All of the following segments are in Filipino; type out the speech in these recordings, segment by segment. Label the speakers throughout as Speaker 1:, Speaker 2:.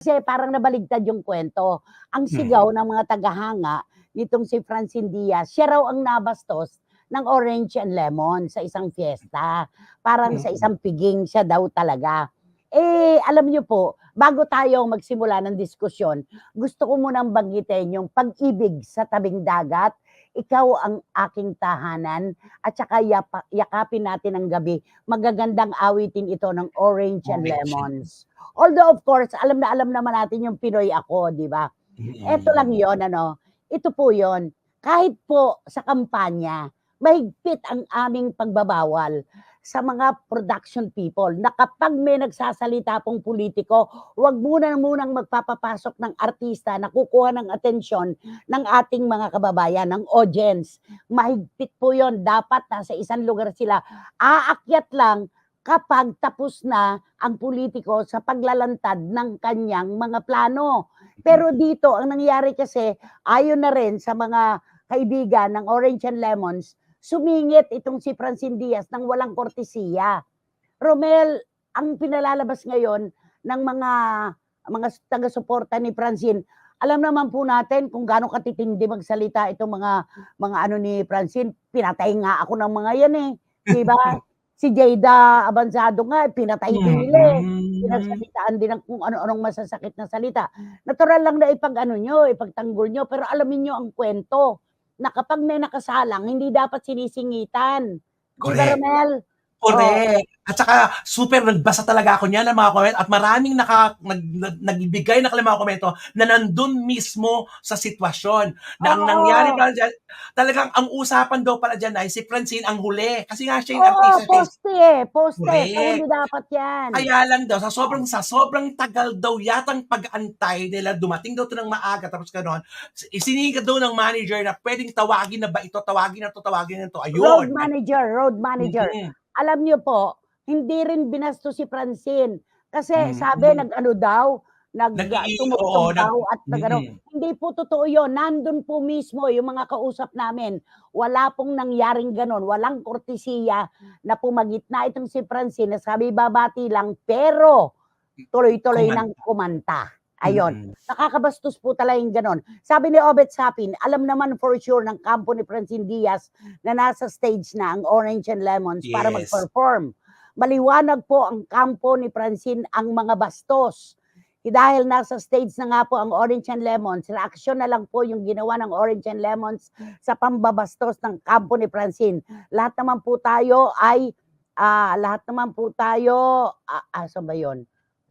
Speaker 1: Kasi parang nabaligtad yung kwento. Ang sigaw ng mga tagahanga nitong si Francine Diaz, siya raw ang nabastos ng orange and lemon sa isang fiesta. Parang sa
Speaker 2: Mm.
Speaker 1: isang piging siya daw talaga. Eh, alam niyo po, bago tayo magsimula ng diskusyon, gusto ko munang banggitin yung pag-ibig sa tabing dagat. Ikaw ang aking tahanan at saka yapa, yakapin natin ang gabi. Magagandang awitin ito ng orange and
Speaker 2: Orange.
Speaker 1: lemons. Although of course, alam na alam naman natin yung Pinoy ako, di ba? Eto lang yon ano. Ito po yon. Kahit po sa kampanya, mahigpit ang aming pagbabawal sa mga production people na kapag may nagsasalita pong politiko, wag muna munang magpapapasok ng artista na kukuha ng atensyon ng ating mga kababayan, ng audience. Mahigpit po yon. Dapat nasa isang lugar sila. Aakyat lang kapag tapos na ang politiko sa paglalantad ng kanyang mga plano. Pero dito, ang nangyari kasi, ayon na rin sa mga kaibigan ng Orange and Lemons, sumingit itong si Francine Diaz ng walang kortesiya. Romel, ang pinalalabas ngayon ng mga mga taga-suporta ni Francine, alam naman po natin kung gaano katitindi magsalita itong mga mga ano ni Francine. Pinatay nga ako ng mga yan eh. Di ba? si Jada Abansado nga, pinatay din nila eh pinagsalitaan din ng kung ano-anong masasakit na salita. Natural lang na ipag ano nyo, ipagtanggol nyo, pero alamin nyo ang kwento na kapag may nakasalang, hindi dapat sinisingitan. Di ba,
Speaker 2: Correct.
Speaker 1: Romel?
Speaker 2: Correct. At saka, super nagbasa talaga ako niyan ng mga comment at maraming naka, nag, nag, nagbigay na mga komento na nandun mismo sa sitwasyon. Na ang nangyari pala dyan, talagang ang usapan daw pala dyan ay si Francine ang huli. Kasi nga siya yung
Speaker 1: Oo,
Speaker 2: artista. eh.
Speaker 1: poste eh, poste.
Speaker 2: Correct.
Speaker 1: Hindi dapat yan.
Speaker 2: Kaya lang daw, sa sobrang sa sobrang tagal daw yatang pag-antay nila, dumating daw to ng maaga, tapos gano'n, isinigat daw ng manager na pwedeng tawagin na ba ito, tawagin na to, tawagin na to.
Speaker 1: road
Speaker 2: Ayun.
Speaker 1: manager, road manager.
Speaker 2: Mhm.
Speaker 1: Alam nyo po, hindi rin binasto si Francine. Kasi
Speaker 2: Mhm.
Speaker 1: sabi, nag-ano daw, nag,
Speaker 2: Nag-i-
Speaker 1: tumutong
Speaker 2: nag-
Speaker 1: daw at nag-ano.
Speaker 2: Mhm.
Speaker 1: Hindi po totoo yun. Nandun po mismo yung mga kausap namin. Wala pong nangyaring ganon. Walang kortesiya na pumagitna itong si Francine na sabi babati lang pero tuloy-tuloy
Speaker 2: Kumanta.
Speaker 1: ng kumanta. Ayon.
Speaker 2: Mhm.
Speaker 1: Nakakabastos po talaga yung ganon. Sabi ni Obet Sapin, alam naman for sure ng kampo ni Francine Diaz na nasa stage na ang Orange and Lemons para
Speaker 2: Yes.
Speaker 1: mag-perform. Maliwanag po ang kampo ni Francine ang mga bastos. Dahil nasa stage na nga po ang Orange and Lemons, reaksyon na lang po yung ginawa ng Orange and Lemons sa pambabastos ng kampo ni Francine. Lahat naman po tayo ay, ah, lahat naman po tayo, ah, asa ba yun?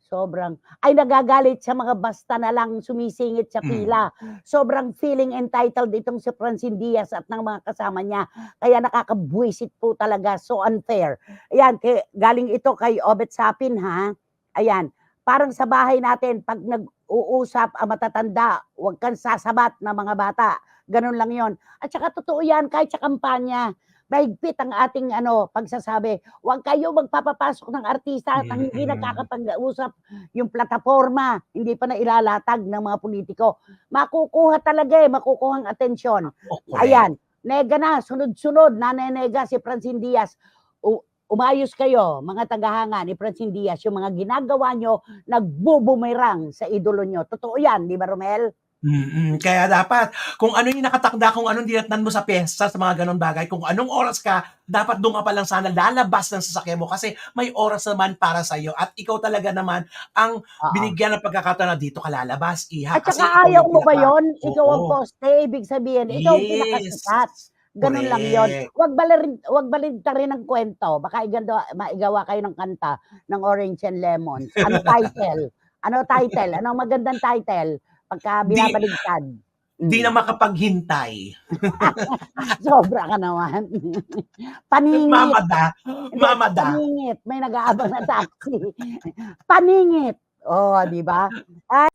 Speaker 1: Sobrang, ay nagagalit sa mga basta na lang sumisingit sa
Speaker 2: Mm.
Speaker 1: pila. Sobrang feeling entitled itong si Francine Diaz at ng mga kasama niya. Kaya nakakabwisit po talaga. So unfair. Ayan, kay, galing ito kay Obet Sapin ha. Ayan, parang sa bahay natin, pag nag-uusap ang matatanda, huwag kang sasabat na mga bata. Ganun lang yon. At saka totoo yan, kahit sa kampanya, mahigpit ang ating ano pagsasabi. Huwag kayo magpapapasok ng artista at ang hindi nakakapag-usap yung plataforma, hindi pa na ilalatag ng mga politiko. Makukuha talaga eh, makukuha ang atensyon.
Speaker 2: Oh, correct.
Speaker 1: Ayan, nega na, sunod-sunod, nanenega si Francine Diaz. U- umayos kayo, mga tagahanga ni Francine Diaz, yung mga ginagawa nyo, nagbubumerang sa idolo nyo. Totoo yan, di ba Romel?
Speaker 2: Mm, kaya dapat, kung ano yung nakatakda, kung anong dinatnan mo sa piyesta, sa mga ganong bagay, kung anong oras ka, dapat doon ka pa lang sana lalabas ng sasakyan mo kasi may oras naman para sa iyo at ikaw talaga naman ang binigyan ng pagkakataon na dito ka lalabas, iha.
Speaker 1: At
Speaker 2: kasi
Speaker 1: saka ayaw mo ba yon? Ikaw ang poste, ibig sabihin, ikaw ang
Speaker 2: Yes.
Speaker 1: pinakasikat. Ganun lang yon.
Speaker 2: Correct.
Speaker 1: Wag balarin, wag balinta rin ng kwento. Baka iganda, maigawa kayo ng kanta ng Orange and Lemons. Ano title? Ano title? Anong magandang title? Pagka binabaligtad.
Speaker 2: Di
Speaker 1: Mm.
Speaker 2: na makapaghintay.
Speaker 1: Sobra ka naman. Paningit.
Speaker 2: Mamada.
Speaker 1: Hindi,
Speaker 2: Mamada.
Speaker 1: Paningit. May nag-aabang na taxi. Paningit. Oh, di ba? Ay,